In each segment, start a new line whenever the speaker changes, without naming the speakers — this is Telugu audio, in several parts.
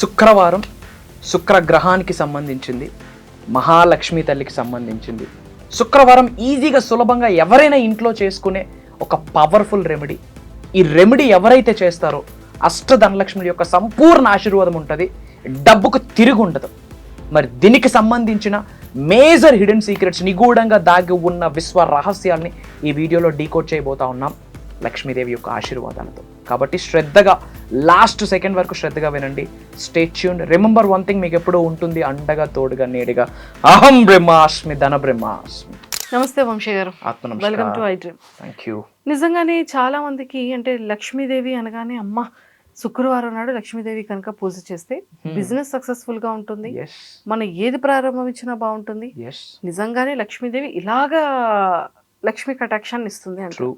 శుక్రవారం శుక్రగ్రహానికి సంబంధించింది మహాలక్ష్మి తల్లికి సంబంధించింది. శుక్రవారం ఈజీగా సులభంగా ఎవరైనా ఇంట్లో చేసుకునే ఒక పవర్ఫుల్ రెమెడీ ఈ రెమెడీ ఎవరైతే చేస్తారో అష్టధనలక్ష్మి యొక్క సంపూర్ణ ఆశీర్వాదం ఉంటుంది డబ్బుకు తిరిగి ఉండదు. మరి దీనికి సంబంధించిన మేజర్ హిడెన్ సీక్రెట్స్ నిగూఢంగా దాగి ఉన్న విశ్వ రహస్యాల్ని ఈ వీడియోలో డీకోడ్ చేయబోతా ఉన్నాం. లక్ష్మీదేవి యొక్క ఆశీర్వాదాలతో. కాబట్టి శ్రద్ధగా లాస్ట్ సెకండ్ వరకు శ్రద్ధగా వినండి. Stay tuned remember one thing మీకు ఎప్పుడూ ఉంటుంది అండగా తోడుగా నేడిగా. అహం బ్రహ్మాస్మి ధన బ్రహ్మాస్మి.
నమస్తే వంశీ గారు.
ఆత్మ
welcome to I dream
thank you
నిజంగానే చాలా మందికి అంటే లక్ష్మీదేవి అనగానే అమ్మ శుక్రవారం నాడు లక్ష్మీదేవి కనుక పూజ చేస్తే బిజినెస్ సక్సెస్ఫుల్గా ఉంటుంది. మనం ఏది ప్రారంభించినా బాగుంటుంది. నిజంగానే లక్ష్మీదేవి ఇలాగా లక్ష్మీ కటాక్షాన్ని ఇస్తుంది అంట
ట్రూ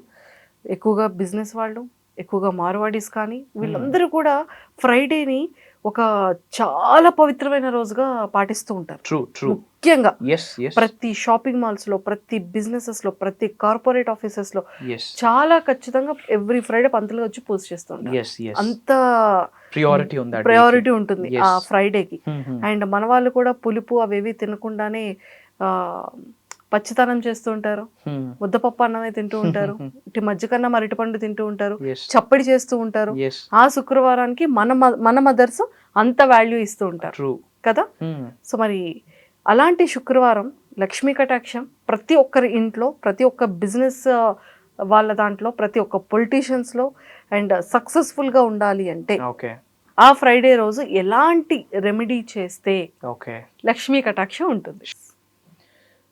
ఎక్కువగా బిజినెస్ వాళ్ళు ఎక్కువగా మార్వాడీస్ కానీ వీళ్ళందరూ కూడా ఫ్రైడేని ఒక చాలా పవిత్రమైన రోజుగా పాటిస్తూ ఉంటారు.
True true.
ముఖ్యంగా ప్రతి షాపింగ్ మాల్స్లో ప్రతి బిజినెసెస్లో ప్రతి కార్పొరేట్
ఆఫీసెస్లో
చాలా ఖచ్చితంగా ఎవ్రీ ఫ్రైడే పంతులు వచ్చి పూజ చేస్తుంటారు అంత
ప్రియారిటీ ఉంది
ప్రయారిటీ ఉంటుంది. ఆ ఫ్రైడేకి. అండ్ మన వాళ్ళు కూడా పులుపు అవేవి తినకుండానే ఆ పచ్చితనం చేస్తూ ఉంటారు. ముద్దపప్పు అన్నమే తింటూ ఉంటారు ఇటు మధ్యకన్నా మరిటిపండు తింటూ ఉంటారు. చప్పడి చేస్తూ ఉంటారు. ఆ శుక్రవారానికి మన మన మదర్స్ అంత వాల్యూ ఇస్తూ ఉంటారు. కదా. సో మరి అలాంటి శుక్రవారం లక్ష్మీ కటాక్షం ప్రతి ఒక్కరి ఇంట్లో ప్రతి ఒక్క బిజినెస్ వాళ్ళ దాంట్లో ప్రతి ఒక్క పొలిటీషియన్స్లో అండ్ సక్సెస్ఫుల్గా ఉండాలి అంటే. ఆ ఫ్రైడే రోజు ఎలాంటి రెమెడీ చేస్తే. లక్ష్మీ కటాక్షం ఉంటుంది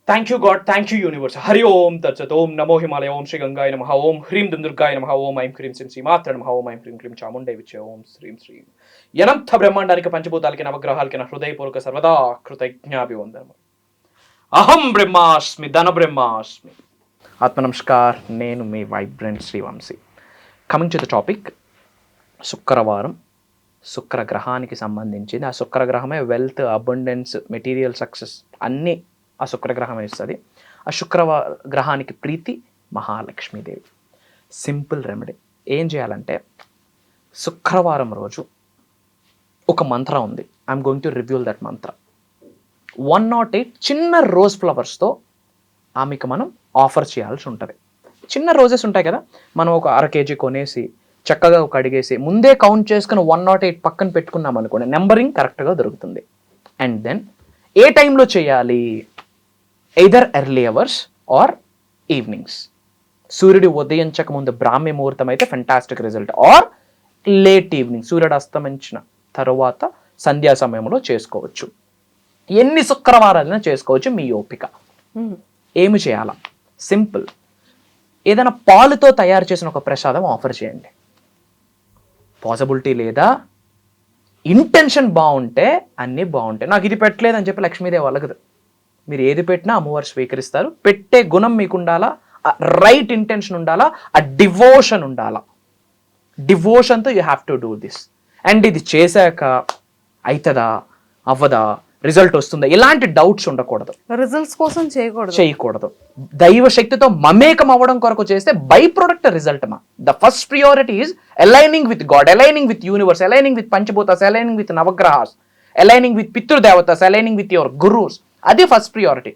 thank you God thank you universe Hari Om తత్సత్ ఓం నమో హిమాలయ ఓం శ్రీ గంగాయ నమ ఓం హ్రీం దుందుర్గాయ నమ ఓం ఐం హ్రీం శ్రీ శ్రీమాత్ర నమ ఓం ఐం హ్రీం క్రీం చాముండే విచ్చే ఓం శ్రీం శ్రీం ఎనంత బ్రహ్మాండానికి పంచభూతాలకి నవగ్రహాలకి నా హృదయపూర్వక సర్వదా కృతజ్ఞాభివందనము అహం బ్రహ్మాస్మి ధన బ్రహ్మాస్మి ఆత్మ నమస్కార్ నేను మీ vibrant Srivamsi coming to the topic శుక్రవారం శుక్రగ్రహానికి సంబంధించింది. ఆ శుక్రగ్రహమే వెల్త్ అబండెన్స్ మెటీరియల్ సక్సెస్ అన్నీ ఆ శుక్రగ్రహం ఇస్తుంది. ఆ శుక్రవ గ్రహానికి ప్రీతి మహాలక్ష్మీదేవి. Simple remedy. ఏం చేయాలంటే శుక్రవారం రోజు ఒక మంత్ర ఉంది. I'm going to reveal that Mantra one nought eight చిన్న రోజ్ ఫ్లవర్స్తో ఆమెకు మనం ఆఫర్ చేయాల్సి ఉంటుంది. చిన్న రోజెస్ ఉంటాయి కదా మనం ఒక అర కేజీ కొనేసి చక్కగా ఒక అడిగేసి ముందే కౌంట్ చేసుకుని వన్ నాట్ ఎయిట్ పక్కన పెట్టుకున్నాం అనుకోండి నెంబరింగ్ కరెక్ట్గా దొరుకుతుంది. అండ్ దెన్ ఏ టైంలో చేయాలి? Either early hours or evenings సూర్యుడు ఉదయించక ముందు బ్రాహ్మ్య ముహూర్తం అయితే fantastic result or late evening సూర్యుడు అస్తమించిన తరువాత సంధ్యా సమయంలో చేసుకోవచ్చు. ఎన్ని శుక్రవారాలైనా చేసుకోవచ్చు మీ ఓపిక.
మ్మ్.
ఏమి చేయాలా? సింపుల్ ఏదైనా పాలుతో తయారు చేసిన ఒక ప్రసాదం ఆఫర్ చేయండి. పాసిబిలిటీ లేదా ఇంటెన్షన్ బాగుంటే అన్నీ బాగుంటాయి. నాకు ఇది పెట్టలేదు అని చెప్పి లక్ష్మీదేవి అలగదు. మీరు ఏది పెట్టినా అమ్మవారు స్వీకరిస్తారు. పెట్టే గుణం మీకు ఉండాలా రైట్ ఇంటెన్షన్ ఉండాలా ఆ డివోషన్ ఉండాలా. డివోషన్తో you have to do this and ఇది చేశాక అవుతుందా అవ్వదా రిజల్ట్ వస్తుందా ఇలాంటి డౌట్స్ ఉండకూడదు.
రిజల్ట్స్ కోసం చేయకూడదు.
చేయకూడదు. దైవ శక్తితో మమేకం అవ్వడం కొరకు చేస్తే బై ప్రొడక్ట్ రిజల్ట్ మా. The first priority is aligning with God aligning with universe aligning with panchabhutas aligning with నవగ్రహాస్ అలైనింగ్ విత్ పితృదేవతస్ అలైనింగ్ విత్ యువర్ గురూస్ అది ఫస్ట్ ప్రియారిటీ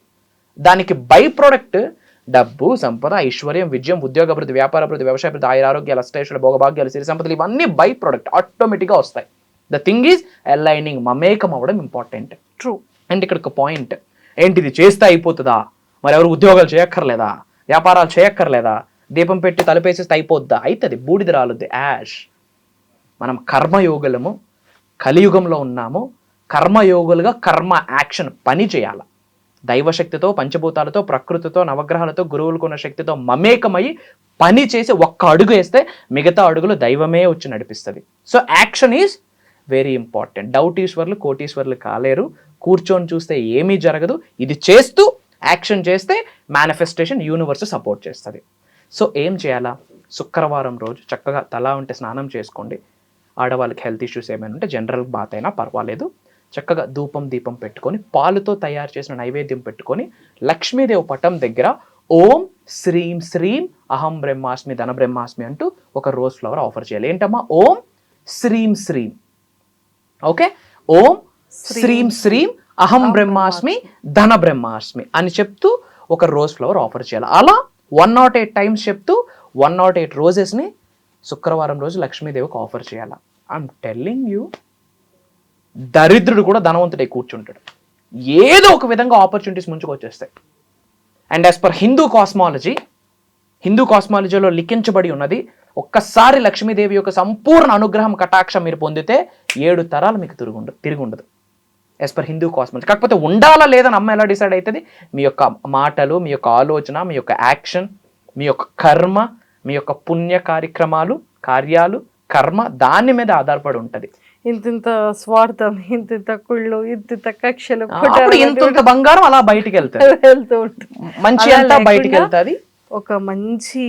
దానికి బై ప్రొడక్ట్ డబ్బు సంపద ఐశ్వర్యం విజయం ఉద్యోగ అభివృద్ధి వ్యాపార అభివృద్ధి వ్యవసాయ అభివృద్ధి ఆయుర ఆరోగ్యాలు అష్టైశ్వర్య భోగభాగ్యాలు సిరి సంపదలు ఇవన్నీ బై ప్రొడక్ట్ ఆటోమేటిక్గా వస్తాయి. ద థింగ్ ఈజ్ అలైనింగ్ మమేకం అవ్వడం ఇంపార్టెంట్
ట్రూ
అండ్ ఇక్కడ ఒక పాయింట్ ఏంటిది? చేస్తే అయిపోతుందా? మరి ఎవరు ఉద్యోగాలు చేయక్కర్లేదా? వ్యాపారాలు చేయక్కర్లేదా? దీపం పెట్టి తలుపేసేస్తే అయిపోద్దా? అవుతుంది బూడిద రాలుద్ది. యాష్ మనం కర్మయోగులము కలియుగంలో ఉన్నాము కర్మయోగులుగా కర్మ యాక్షన్ పని చేయాల. దైవశక్తితో పంచభూతాలతో ప్రకృతితో నవగ్రహాలతో గురువులకున్న శక్తితో మమేకమై పని చేసి ఒక్క అడుగు వేస్తే మిగతా అడుగులు దైవమే వచ్చి నడిపిస్తుంది. So action is very important. డౌటీశ్వర్లు కోటీశ్వర్లు కాలేరు. కూర్చొని చూస్తే ఏమీ జరగదు. ఇది చేస్తూ యాక్షన్ చేస్తే మేనిఫెస్టేషన్ యూనివర్స్ సపోర్ట్ చేస్తుంది. సో ఏం చేయాలా? శుక్రవారం రోజు చక్కగా తలా ఉంటే స్నానం చేసుకోండి. ఆడవాళ్ళకి హెల్త్ ఇష్యూస్ ఏమైనా ఉంటే జనరల్ బాత్ అయినా పర్వాలేదు. చక్కగా ధూపం దీపం పెట్టుకొని పాలుతో తయారు చేసిన నైవేద్యం పెట్టుకొని లక్ష్మీదేవి పటం దగ్గర ఓం శ్రీం శ్రీం అహం బ్రహ్మాస్మి ధన బ్రహ్మాస్మి అంటూ ఒక రోజ్ ఫ్లవర్ ఆఫర్ చేయాలి. ఏంటమ్మా? ఓం శ్రీం శ్రీం. ఓకే? ఓం శ్రీం శ్రీం అహం బ్రహ్మాస్మి ధన బ్రహ్మాస్మి అని చెప్తూ ఒక రోజ్ ఫ్లవర్ ఆఫర్ చేయాలి. అలా వన్ నాట్ ఎయిట్ టైమ్స్ చెప్తూ వన్ నాట్ ఎయిట్ రోజెస్ని శుక్రవారం రోజు లక్ష్మీదేవికి ఆఫర్ చేయాలి. ఐఎమ్ టెల్లింగ్ యూ దరిద్రుడు కూడా ధనవంతుడై కూర్చుంటాడు. ఏదో ఒక విధంగా ఆపర్చునిటీస్ ముంచుకు వచ్చేస్తాయి and as per Hindu cosmology Hindu కాస్మాలజీలో లిఖించబడి ఉన్నది ఒక్కసారి లక్ష్మీదేవి యొక్క సంపూర్ణ అనుగ్రహం కటాక్షం మీరు పొందితే ఏడు తరాలు మీకు తిరిగి ఉండదు తిరిగి ఉండదు. యాజ్ పర్ హిందూ కాస్మాలజీ కాకపోతే ఉండాలా లేదని అమ్మ ఎలా డిసైడ్ అవుతుంది మీ యొక్క మాటలు మీ యొక్క ఆలోచన మీ యొక్క యాక్షన్ మీ యొక్క కర్మ మీ యొక్క పుణ్య కార్యక్రమాలు కార్యాలు కర్మ దాని మీద ఆధారపడి ఉంటుంది.
ఇంతింత స్వార్థం ఇంతింత కుళ్ళు ఇంతింత కక్షలు
అప్పుడు ఇంత బంగారం అలా బయటికి వెళ్తుంది
వెళ్తూ ఉంటుంది.
మంచి అంతా బయటికి వెళ్తుంది
ఒక మంచి.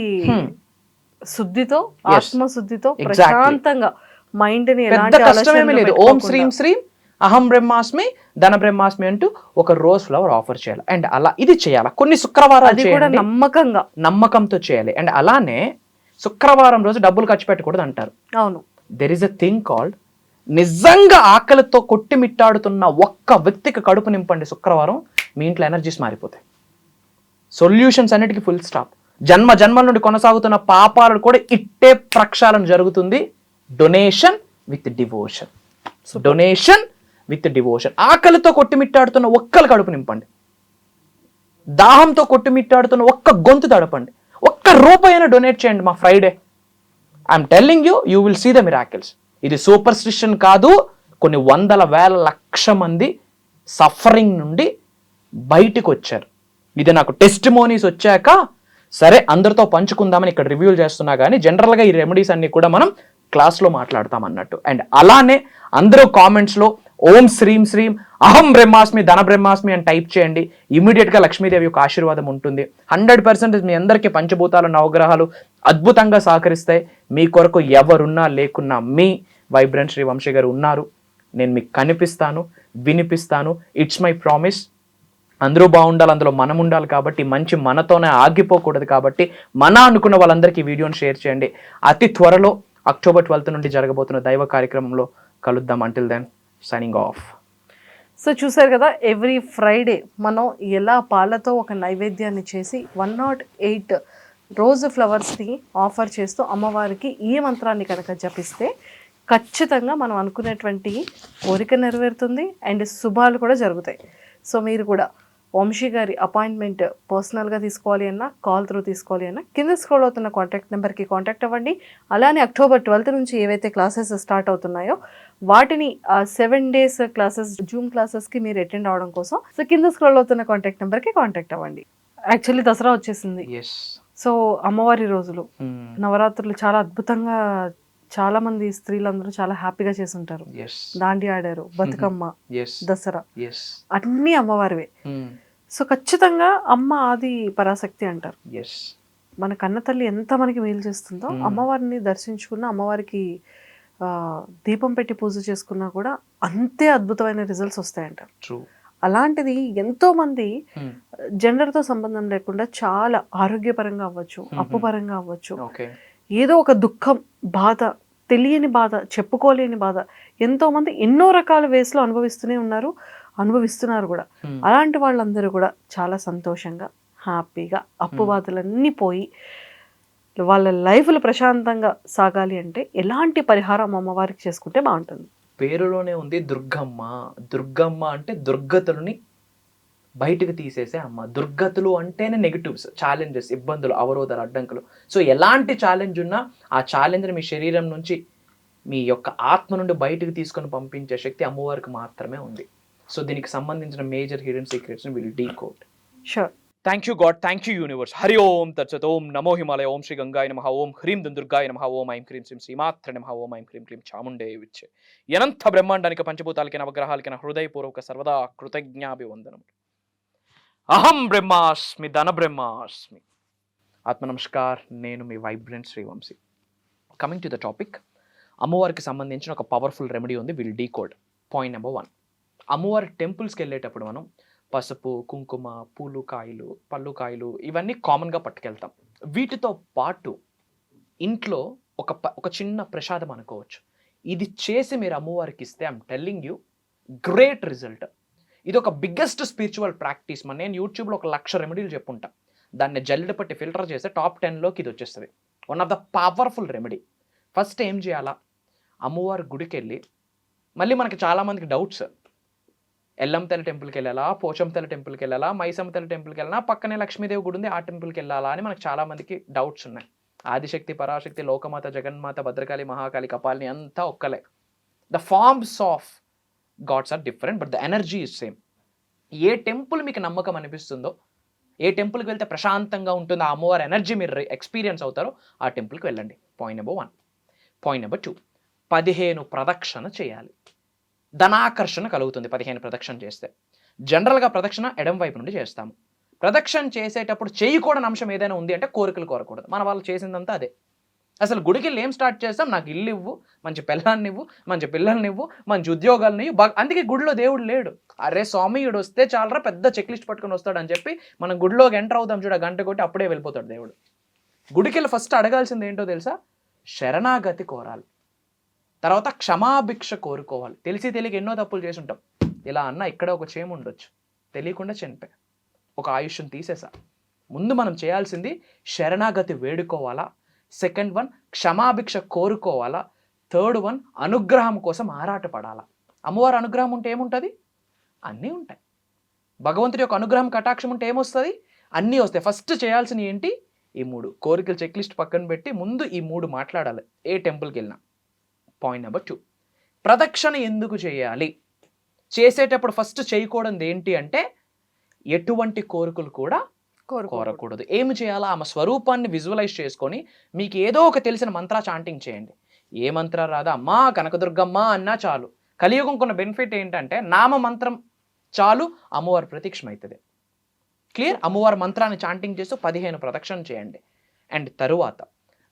శుద్ధితో
Yes.
ఆత్మ శుద్ధితో
Exactly.
ప్రశాంతంగా
మైండ్ని
ఎలాంటి
కష్టమేమీ లేదు. ఓం. శ్రీం శ్రీం అహం బ్రహ్మాస్మి ధన బ్రహ్మాస్మి అంటూ ఒక రోజ్ ఫ్లవర్ ఆఫర్ చేయాలి. అండ్ అలా ఇది చేయాలి. కొన్ని శుక్రవారాలు
అది కూడా నమ్మకంగా.
నమ్మకంతో చేయాలి. అండ్ అలానే శుక్రవారం రోజు డబ్బులు ఖర్చు పెట్టకూడదు అంటారు
అవును.
There is a thing called నిజంగా ఆకలితో కొట్టిమిట్టాడుతున్న ఒక్క వ్యక్తికి కడుపు నింపండి శుక్రవారం మీ ఇంట్లో ఎనర్జీస్ మారిపోతాయి. సొల్యూషన్స్ అన్నిటికీ ఫుల్ స్టాప్. జన్మ జన్మల నుండి కొనసాగుతున్న పాపాలను కూడా ఇట్టే ప్రక్షాళన జరుగుతుంది. Donation with devotion. Donation with devotion. ఆకలితో కొట్టిమిట్టాడుతున్న ఒక్కలు కడుపు నింపండి. దాహంతో కొట్టిమిట్టాడుతున్న ఒక్క గొంతు తడపండి. ఒక్క రూపాయైనా డొనేట్ చేయండి మా Friday. I'm telling you you will see the miracles. ఇది సూపర్ స్టిషన్ కాదు. కొన్ని వందల వేల లక్ష మంది సఫరింగ్ నుండి బయటికి వచ్చారు. ఇది నాకు టెస్ట్ మోనీస్ వచ్చాక సరే అందరితో పంచుకుందామని ఇక్కడ రివ్యూలు చేస్తున్నా కానీ జనరల్గా ఈ రెమెడీస్ అన్నీ కూడా మనం క్లాస్లో మాట్లాడతాం అన్నట్టు. అండ్ అలానే అందరూ కామెంట్స్లో ఓం శ్రీం శ్రీం అహం బ్రహ్మాస్మి ధన బ్రహ్మాస్మి అని టైప్ చేయండి. ఇమీడియట్గా లక్ష్మీదేవి యొక్క ఆశీర్వాదం ఉంటుంది. హండ్రెడ్ పర్సెంట్ మీ అందరికీ పంచభూతాలు నవగ్రహాలు అద్భుతంగా సహకరిస్తాయి. మీ కొరకు ఎవరున్నా లేకున్నా మీ వైబ్రెంట్ శ్రీ వంశీ గారు ఉన్నారు. నేను మీకు కనిపిస్తాను వినిపిస్తాను. ఇట్స్ మై ప్రామిస్ అందరూ బాగుండాలి అందులో మనం ఉండాలి కాబట్టి మంచి మనతోనే ఆగిపోకూడదు కాబట్టి మన అనుకున్న వాళ్ళందరికీ ఈ వీడియోని షేర్ చేయండి. అతి త్వరలో అక్టోబర్ ట్వెల్త్ నుండి జరగబోతున్న దైవ కార్యక్రమంలో కలుద్దాం. Until then signing off
so చూసారు కదా ఎవ్రీ ఫ్రైడే మనం ఎలా పాలతో ఒక నైవేద్యాన్ని చేసి వన్ నాట్ ఎయిట్ రోజు ఫ్లవర్స్ని ఆఫర్ చేస్తూ అమ్మవారికి ఈ మంత్రాన్ని కనుక జపిస్తే ఖచ్చితంగా మనం అనుకునేటువంటి కోరిక నెరవేరుతుంది అండ్ శుభాలు కూడా జరుగుతాయి. సో మీరు కూడా వంశీ గారి అపాయింట్మెంట్ పర్సనల్గా తీసుకోవాలి అన్నా కాల్ త్రూ తీసుకోవాలి అన్నా కింద స్క్రోల్ అవుతున్న కాంటాక్ట్ నెంబర్కి కాంటాక్ట్ అవ్వండి. అలానే అక్టోబర్ ట్వెల్త్ నుంచి ఏవైతే క్లాసెస్ స్టార్ట్ అవుతున్నాయో వాటిని సెవెన్ డేస్ క్లాసెస్ జూమ్ క్లాసెస్కి మీరు అటెండ్ అవడం కోసం సో కింద స్క్రోల్ అవుతున్న కాంటాక్ట్ నెంబర్కి కాంటాక్ట్ అవ్వండి. యాక్చువల్లీ దసరా వచ్చేసింది. సో అమ్మవారి రోజులు
Hmm.
నవరాత్రులు చాలా అద్భుతంగా చాలా మంది స్త్రీలందరూ చాలా హ్యాపీగా చేసుంటారు దాండి ఆడారు బతుకమ్మ దసరా. అన్నీ అమ్మవారివే.
Hmm.
సో ఖచ్చితంగా అమ్మ ఆది పరాశక్తి అంటారు. మన కన్న తల్లి ఎంత మనకి మేలు చేస్తుందో
Hmm.
అమ్మవారిని దర్శించుకున్న అమ్మవారికి ఆ, దీపం పెట్టి పూజ చేసుకున్నా కూడా అంతే అద్భుతమైన రిజల్ట్స్ వస్తాయంటారు.
ట్రూ
అలాంటిది ఎంతో మంది
Hmm.
జెండర్తో సంబంధం లేకుండా చాలా ఆరోగ్యపరంగా అవ్వచ్చు అప్పు పరంగా అవ్వచ్చు. ఏదో ఒక దుఃఖం బాధ తెలియని బాధ చెప్పుకోలేని బాధ. ఎంతో మంది ఎన్నో రకాల వేస్లో అనుభవిస్తూనే ఉన్నారు అనుభవిస్తున్నారు కూడా. అలాంటి వాళ్ళందరూ కూడా చాలా సంతోషంగా హ్యాపీగా అప్పు బాధలన్నీ పోయి వాళ్ళ లైఫ్లు ప్రశాంతంగా సాగాలి అంటే ఎలాంటి పరిహారం అమ్మవారికి చేసుకుంటే బాగుంటుంది.
పేరులోనే ఉంది దుర్గమ్మ. దుర్గమ్మ అంటే దుర్గతులని బయటకు తీసేసే అమ్మ. దుర్గతులు అంటేనే నెగిటివ్స్ ఛాలెంజెస్ ఇబ్బందులు అవరోధాలు అడ్డంకులు. సో ఎలాంటి ఛాలెంజ్ ఉన్నా ఆ ఛాలెంజ్ని మీ శరీరం నుంచి మీ యొక్క ఆత్మ నుండి బయటకు తీసుకొని పంపించే శక్తి అమ్మవారికి మాత్రమే ఉంది. సో దీనికి సంబంధించిన major hidden సీక్రెట్స్ని will decode
sure
thank you God thank you universe Hari Om తత్సత్ ఓం నమో హిమాలయ ఓం శ్రీ గంగాయ నమ ఓం హ్రీం దుర్గాయ నమ ఓం ఐం క్రీం శ్రీం శ్రీమాత్ర నమ ఓం ఐం క్రీం క్లీం చాముండే విచ్చే అనంత బ్రహ్మాండానికి పంచభూతాలకి నవగ్రహాలకి హృదయపూర్వక సర్వదా కృతజ్ఞాభివందనం అహం బ్రహ్మాస్మి ధన బ్రహ్మాస్మి. ఆత్మ నమస్కార్ నేను మీ vibrant Srivamsi. Coming to the topic అమ్మవారికి సంబంధించిన ఒక పవర్ఫుల్ రెమెడీ ఉంది will decode point number one అమ్మవారి టెంపుల్స్కి వెళ్ళేటప్పుడు మనం పసుపు కుంకుమ పూలు కాయలు పళ్ళు కాయలు ఇవన్నీ కామన్గా పట్టుకెళ్తాం. వీటితో పాటు ఇంట్లో ఒక ప- ఒక చిన్న ప్రసాదం అనుకోవచ్చు. ఇది చేసి మీరు అమ్మవారికి ఇస్తే I'm telling you great result ఇది ఒక బిగ్గెస్ట్ స్పిరిచువల్ ప్రాక్టీస్ మన నేను యూట్యూబ్లో ఒక లక్ష రెమెడీలు చెప్పుంటా. దాన్ని జల్లెడ పట్టి ఫిల్టర్ చేస్తే టాప్ టెన్లోకి ఇది వచ్చేస్తుంది. One of the powerful remedy first ఏం చేయాలా? అమ్మవారి గుడికి వెళ్ళి మళ్ళీ మనకి చాలామందికి డౌట్స్ ఎల్లంతెల టెంపుల్కి వెళ్ళాలా? పోచంతెల టెంపుల్కి వెళ్ళాలా? మైసంతెల టెంపుల్కి వెళ్ళాలా? పక్కనే లక్ష్మీదేవి గుడి ఉంది ఆ టెంపుల్కి వెళ్ళాలా అని మనకు చాలామందికి డౌట్స్ ఉన్నాయి. ఆదిశక్తి పరాశక్తి లోకమాత జగన్మాత భద్రకాళి మహాకాళి కపాలిని అంతా ఒక్కలే. The forms of gods are different but the energy is same A temple మీకు నమ్మకం అనిపిస్తుందో ఏ టెంపుల్కి వెళ్తే ప్రశాంతంగా ఉంటుందో ఆ అమ్మవారి ఎనర్జీ మీరు ఎక్స్పీరియన్స్ అవుతారో ఆ టెంపుల్కి వెళ్ళండి. Point number one point number two పదిహేను ప్రదక్షిణ చేయాలి. ధనాకర్షణ కలుగుతుంది పదిహేను ప్రదక్షిణ చేస్తే. జనరల్గా ప్రదక్షిణ ఎడం వైపు నుండి చేస్తాము. ప్రదక్షిణ చేసేటప్పుడు చేయకూడని అంశం ఏదైనా ఉంది అంటే కోరికలు కోరకూడదు. మన వాళ్ళు చేసిందంతా అదే. అసలు గుడికి ఏం స్టార్ట్ చేస్తాం? నాకు ఇల్లు ఇవ్వు మంచి పిల్లల్ని ఇవ్వు మంచి పిల్లల్ని ఇవ్వు మంచి ఉద్యోగాలని ఇవ్వు. అందుకే గుడిలో దేవుడు లేడు. అరే స్వామి ఈడు వస్తే చాలరా పెద్ద చెక్ లిస్ట్ పట్టుకొని వస్తాడు అని చెప్పి మనం గుడిలోకి ఎంటర్ అవుతాం చూడ గంట కొట్టి అప్పుడే వెళ్ళిపోతాడు దేవుడు. గుడికి వెళ్ళి ఫస్ట్ అడగాల్సింది ఏంటో తెలుసా? శరణాగతి కోరాలి. తర్వాత క్షమాభిక్ష కోరుకోవాలి. తెలిసి తెలియక ఎన్నో తప్పులు చేసి ఉంటాం. ఇలా అన్న ఇక్కడ ఒక చేము ఉండొచ్చు. తెలియకుండా చనిపోయా. ఒక ఆయుష్యం తీసేసా. ముందు మనం చేయాల్సింది శరణాగతి వేడుకోవాలా? సెకండ్ వన్ క్షమాభిక్ష కోరుకోవాలా? థర్డ్ వన్ అనుగ్రహం కోసం ఆరాటపడాలా? అమ్మవారి అనుగ్రహం ఉంటే ఏముంటుంది? అన్నీ ఉంటాయి. భగవంతుడి యొక్క అనుగ్రహం కటాక్షం ఉంటే ఏమొస్తుంది? అన్నీ వస్తాయి. ఫస్ట్ చేయాల్సిన ఏంటి? ఈ మూడు. కోరికలు చెక్ లిస్ట్ పక్కన పెట్టి ముందు ఈ మూడు మాట్లాడాలి. ఏ టెంపుల్కి వెళ్ళినా. Point number two. ప్రదక్షిణ ఎందుకు చేయాలి? చేసేటప్పుడు ఫస్ట్ చేయకూడదు ఏంటి అంటే ఎటువంటి కోరికలు కూడా కోరకూడదు. ఏమి చేయాలో? ఆమె స్వరూపాన్ని విజువలైజ్ చేసుకొని మీకు ఏదో ఒక తెలిసిన మంత్ర చాంటింగ్ చేయండి. ఏ మంత్ర రాదా? అమ్మా కనకదుర్గమ్మ అన్నా చాలు. కలియుగం కొన్న బెనిఫిట్ ఏంటంటే నామ మంత్రం చాలు అమ్మవారి ప్రతీక్షం అవుతుంది. క్లియర్? అమ్మవారి మంత్రాన్ని చాంటింగ్ చేస్తూ పదిహేను ప్రదక్షిణ చేయండి. అండ్ తరువాత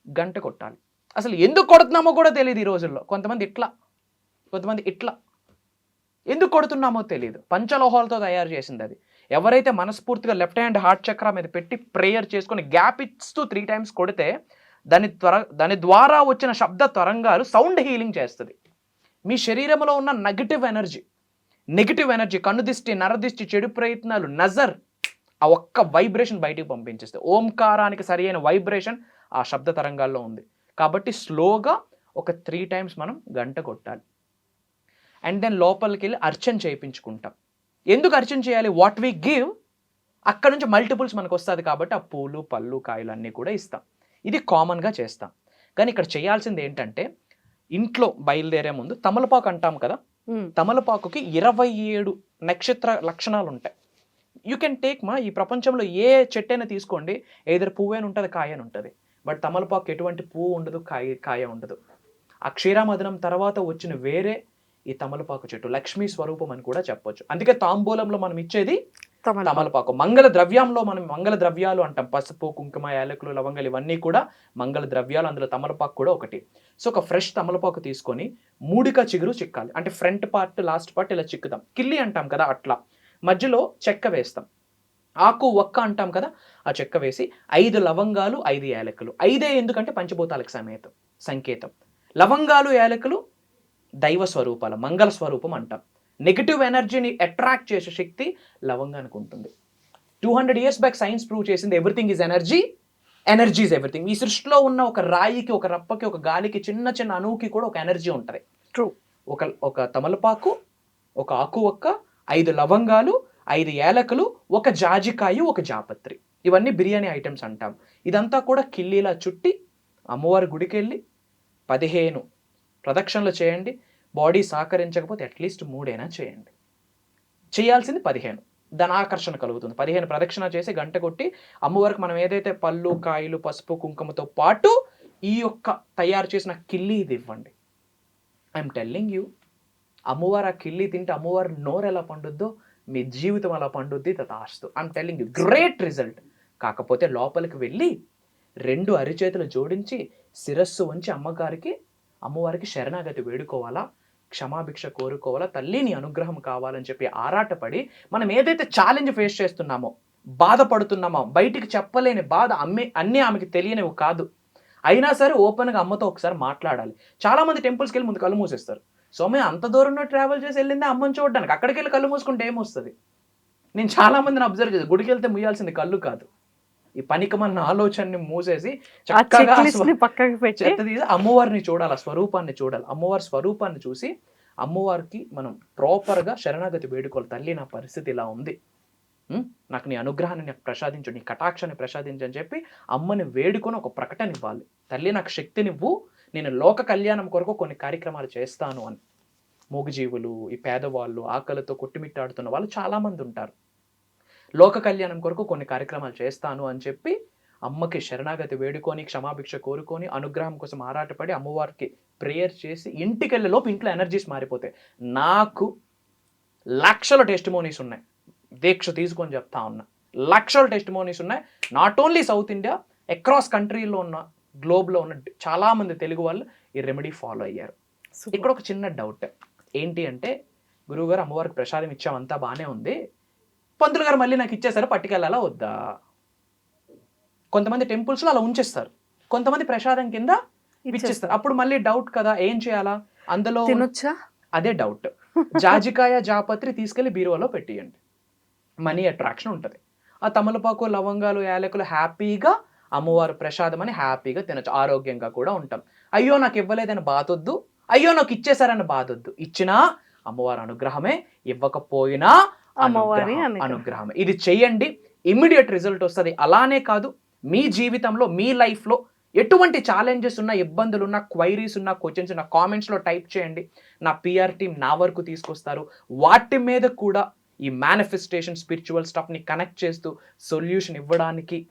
గంట కొట్టాలి. అసలు ఎందుకు కొడుతున్నామో కూడా తెలియదు ఈ రోజుల్లో. కొంతమంది ఇట్లా కొంతమంది ఇట్లా. ఎందుకు కొడుతున్నామో తెలియదు పంచలోహాలతో తయారు చేసింది అది. ఎవరైతే మనస్ఫూర్తిగా లెఫ్ట్ హ్యాండ్ హార్ట్ చక్ర మీద పెట్టి ప్రేయర్ చేసుకొని గ్యాప్ ఇస్తూ త్రీ టైమ్స్ కొడితే దాని త్వర దాని ద్వారా వచ్చిన శబ్ద తరంగాలు సౌండ్ హీలింగ్ చేస్తుంది. మీ శరీరంలో ఉన్న నెగటివ్ ఎనర్జీ నెగిటివ్ ఎనర్జీ కన్ను దిష్టి నరదిష్టి చెడు ప్రయత్నాలు నజర్ ఆ ఒక్క వైబ్రేషన్ బయటికి పంపించేస్తే ఓంకారానికి సరి అయిన వైబ్రేషన్ ఆ శబ్ద తరంగాల్లో ఉంది. కాబట్టి స్లోగా ఒక త్రీ టైమ్స్ మనం గంట కొట్టాలి. అండ్ దెన్ లోపలికి వెళ్ళి అర్చన చేయించుకుంటాం. ఎందుకు అర్చన చేయాలి? వాట్ వి గివ్ అక్కడ నుంచి మల్టిపుల్స్ మనకు వస్తుంది కాబట్టి ఆ పూలు పళ్ళు కాయలు అన్నీ కూడా ఇస్తాం. ఇది కామన్గా చేస్తాం. కానీ ఇక్కడ చేయాల్సింది ఏంటంటే ఇంట్లో బయలుదేరే ముందు తమలపాకు అంటాం కదా? తమలపాకుకి ఇరవై ఏడు నక్షత్ర లక్షణాలు ఉంటాయి యూ కెన్ టేక్ మా ఈ ప్రపంచంలో ఏ చెట్టైనా తీసుకోండి. ఏదైనా పువ్వు అని ఉంటుంది కాయ అని ఉంటుంది. బట్ తమలపాకు ఎటువంటి పువ్వు ఉండదు కాయ కాయ ఉండదు. ఆ క్షీరామదనం తర్వాత వచ్చిన వేరే ఈ తమలపాకు చెట్టు. లక్ష్మీ స్వరూపం అని కూడా చెప్పొచ్చు. అందుకే తాంబూలంలో మనం ఇచ్చేది
తమలపాకు.
తమలపాకు. మంగళ ద్రవ్యంలో మనం మంగళ ద్రవ్యాలు అంటాం. పసుపు కుంకుమ యాలకులు లవంగాలు ఇవన్నీ కూడా మంగళ ద్రవ్యాలు అందులో తమలపాకు కూడా ఒకటి. సో ఒక ఫ్రెష్ తమలపాకు తీసుకొని మూడిక చిగురు చిక్కాలి. అంటే ఫ్రంట్ పార్ట్ లాస్ట్ పార్ట్ ఇలా చిక్కుదాం కిల్లి అంటాం కదా అట్లా. మధ్యలో చెక్క వేస్తాం. ఆకు ఒక్క అంటాం కదా ఆ చెక్క వేసి ఐదు లవంగాలు ఐదు యాలకులు. ఐదే ఎందుకంటే పంచభూతాలకు సమేతం సంకేతం. లవంగాలు యాలకులు దైవ స్వరూపాలు మంగళ స్వరూపం అంటాం. నెగిటివ్ ఎనర్జీని అట్రాక్ట్ చేసే శక్తి లవంగానికి ఉంటుంది. Two hundred years back science prove చేసింది everything is energy energy is everything ఈ సృష్టిలో ఉన్న ఒక రాయికి ఒక రప్పకి ఒక గాలికి చిన్న చిన్న అణువుకి కూడా ఒక ఎనర్జీ ఉంటుంది.
True.
ఒక ఒక తమలపాకు ఒక ఆకు ఒక్క ఐదు లవంగాలు ఐదు ఏలకలు ఒక జాజికాయ ఒక జాపత్రి. ఇవన్నీ బిర్యానీ ఐటమ్స్ అంటాం. ఇదంతా కూడా కిల్లీలా చుట్టి అమ్మవారి గుడికి వెళ్ళి పదిహేను ప్రదక్షిణలు చేయండి. బాడీ సహకరించకపోతే అట్లీస్ట్ మూడైనా చేయండి. చేయాల్సింది పదిహేను. దాని ఆకర్షణ కలుగుతుంది. పదిహేను ప్రదక్షిణ చేసి గంట కొట్టి అమ్మవారికి మనం ఏదైతే పళ్ళు కాయలు పసుపు కుంకుమతో పాటు ఈ యొక్క తయారు చేసిన కిల్లి ఇది ఇవ్వండి. ఐఎమ్ టెల్లింగ్ యూ అమ్మవారు ఆ కిల్లి తింటే అమ్మవారి నోరు ఎలా పండుద్దో మీ జీవితం అలా పండుద్ది తథాస్తు I'm telling you great result కాకపోతే లోపలికి వెళ్ళి రెండు అరిచేతులు జోడించి శిరస్సు ఉంచి అమ్మగారికి అమ్మవారికి శరణాగతి వేడుకోవాలా? క్షమాభిక్ష కోరుకోవాలా? తల్లిని అనుగ్రహం కావాలని చెప్పి ఆరాటపడి మనం ఏదైతే ఛాలెంజ్ ఫేస్ చేస్తున్నామో బాధపడుతున్నామో బయటికి చెప్పలేని బాధ అమ్మే అన్నీ ఆమెకి తెలియనివి కాదు. అయినా సరే ఓపెన్గా అమ్మతో ఒకసారి మాట్లాడాలి. చాలామంది టెంపుల్స్కి వెళ్ళి ముందు కళ్ళు మూసేస్తారు. సో అంత దూరంలో ట్రావెల్ చేసి వెళ్ళిందే అమ్మని చూడడానికి. అక్కడికి వెళ్ళి కళ్ళు మూసుకుంటే ఏమొస్తుంది? నేను చాలామందిని అబ్జర్వ్ చేశాను. గుడికి వెళ్తే ముయ్యాల్సింది కళ్ళు కాదు. ఈ పనికమన్న ఆలోచనని మూసేసి చక్కగా చెత్త తీసి అమ్మవారిని చూడాలి ఆ స్వరూపాన్ని చూడాలి. అమ్మవారి స్వరూపాన్ని చూసి అమ్మవారికి మనం ప్రాపర్గా శరణాగతి వేడుకోవాలి. తల్లి నా పరిస్థితి ఇలా ఉంది? నాకు నీ అనుగ్రహాన్ని నాకు ప్రసాదించు నీ కటాక్షాన్ని ప్రసాదించు అని చెప్పి అమ్మని వేడుకొని ఒక ప్రకటన ఇవ్వాలి. తల్లి నాకు శక్తినివ్వు నేను లోక కళ్యాణం కొరకు కొన్ని కార్యక్రమాలు చేస్తాను అని. మూగజీవులు ఈ పేదవాళ్ళు ఆకలితో కొట్టుమిట్టాడుతున్న వాళ్ళు చాలామంది ఉంటారు. లోక కళ్యాణం కొరకు కొన్ని కార్యక్రమాలు చేస్తాను అని చెప్పి అమ్మకి శరణాగతి వేడుకొని క్షమాభిక్ష కోరుకొని అనుగ్రహం కోసం ఆరాటపడి అమ్మవారికి ప్రేయర్ చేసి ఇంటికి వెళ్ళే లోపు ఇంట్లో ఎనర్జీస్ మారిపోతాయి. నాకు లక్షల టెస్టిమోనీస్ ఉన్నాయి. దీక్ష తీసుకొని చెప్తా ఉన్నా. లక్షల టెస్టిమోనీస్ ఉన్నాయి. Not only south India across కంట్రీలో ఉన్న గ్లోబ్లో ఉన్న చాలామంది తెలుగు వాళ్ళు ఈ రెమెడీ ఫాలో అయ్యారు. ఇక్కడ ఒక చిన్న డౌట్. ఏంటి అంటే గురువుగారు అమ్మవారికి ప్రసాదం ఇచ్చాం అంతా బాగానే ఉంది. పంతులు గారు మళ్ళీ నాకు ఇచ్చేసారు పట్టుకెళ్ళాలా వద్దా? కొంతమంది టెంపుల్స్లో అలా ఉంచేస్తారు. కొంతమంది ప్రసాదం కింద ఇచ్చేస్తారు. అప్పుడు మళ్ళీ డౌట్ కదా ఏం చేయాలా? అందులో అదే డౌట్ జాజికాయ జాపత్రి తీసుకెళ్ళి బీరువాలో పెట్టియండి. మనీ అట్రాక్షన్ ఉంటుంది. ఆ తమలపాకు లవంగాలు యాలకులు హ్యాపీగా అమ్మవారు ప్రసాదం అని హ్యాపీగా తినచ్చు. ఆరోగ్యంగా కూడా ఉంటాం. అయ్యో నాకు ఇవ్వలేదని బాధొద్దు. అయ్యో నాకు ఇచ్చేసారని బాధొద్దు. ఇచ్చినా అమ్మవారి అనుగ్రహమే. ఇవ్వకపోయినా
అమ్మవారి
అనుగ్రహం- ఇది చెయ్యండి ఇమ్మీడియట్ రిజల్ట్ వస్తుంది. అలానే కాదు మీ జీవితంలో మీ లైఫ్లో ఎటువంటి ఛాలెంజెస్ ఉన్న ఇబ్బందులు ఉన్న క్వైరీస్ ఉన్న క్వశ్చన్స్ ఉన్న కామెంట్స్లో టైప్ చేయండి. నా పిఆర్ టీం నా వరకు తీసుకొస్తారు. వాటి మీద కూడా ఈ మేనిఫెస్టేషన్ స్పిరిచువల్ స్టఫ్ని కనెక్ట్ చేస్తూ సొల్యూషన్ ఇవ్వడానికి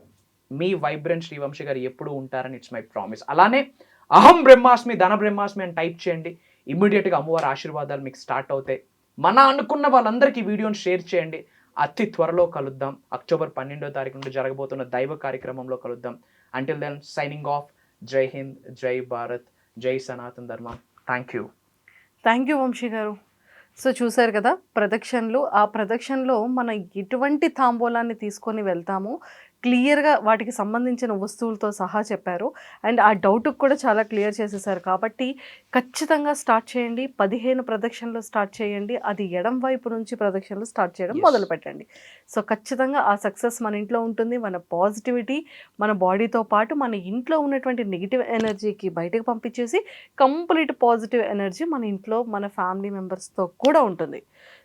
మీ వైబ్రెంట్ శ్రీవంశీ గారు ఎప్పుడు ఉంటారని ఇట్స్ మై ప్రామిస్ అలానే అహం బ్రహ్మాస్మి ధన బ్రహ్మాస్మి అని టైప్ చేయండి. ఇమ్మీడియట్గా అమ్మవారి ఆశీర్వాదాలు మీకు స్టార్ట్ అవుతాయి. మన అనుకున్న వాళ్ళందరికీ వీడియోని షేర్ చేయండి. అతి త్వరలో కలుద్దాం. అక్టోబర్ పన్నెండో తారీఖు నుండి జరగబోతున్న దైవ కార్యక్రమంలో కలుద్దాం. అంటిల్ దెన్ సైనింగ్ ఆఫ్ జై హింద్ జై భారత్ జై Sanatan Dharma thank you
thank you Vamsi గారు. సో చూశారు కదా ప్రదక్షిణలు. ఆ ప్రదక్షిణలో మనం ఎటువంటి తాంబూలాన్ని తీసుకొని వెళ్తాము? క్లియర్గా వాటికి సంబంధించిన వస్తువులతో సహా చెప్పారు. అండ్ ఆ డౌట్కి కూడా చాలా క్లియర్ చేసేసారు కాబట్టి ఖచ్చితంగా స్టార్ట్ చేయండి. పదిహేను ప్రదక్షిణలు స్టార్ట్ చేయండి. అది ఎడం వైపు నుంచి ప్రదక్షిణలు స్టార్ట్ చేయడం. మొదలు పెట్టండి. సో ఖచ్చితంగా ఆ సక్సెస్ మన ఇంట్లో ఉంటుంది. మన పాజిటివిటీ మన బాడీతో పాటు మన ఇంట్లో ఉన్నటువంటి నెగిటివ్ ఎనర్జీకి బయటకు పంపించేసి కంప్లీట్ పాజిటివ్ ఎనర్జీ మన ఇంట్లో మన ఫ్యామిలీ మెంబర్స్తో కూడా ఉంటుంది.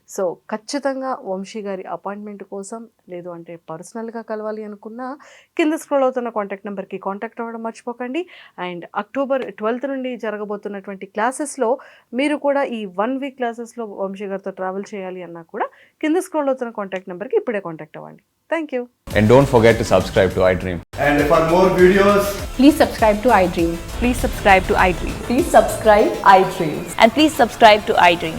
సో ఖచ్చితంగా వంశీ గారి అపాయింట్మెంట్ కోసం లేదు అంటే పర్సనల్గా కలవాలి అనుకున్నా కింద స్క్రోల్ అవుతున్న కాంటాక్ట్ నెంబర్కి కాంటాక్ట్ అవ్వడం మర్చిపోకండి అండ్ అక్టోబర్ ట్వెల్త్ నుండి జరగబోతున్నటువంటి క్లాసెస్లో మీరు కూడా ఈ వన్ వీక్ క్లాసెస్లో వంశీ గారితో ట్రావెల్ చేయాలి అన్నా కూడా కింద స్క్రోల్ అవుతున్న కాంటాక్ట్ నెంబర్కి ఇప్పుడే కాంటాక్ట్ అవ్వండి thank you
And don't forget to subscribe to iDream.
And for more videos,
Please subscribe to iDream.
Please subscribe to iDream.
Please subscribe iDream.
And please subscribe to iDream.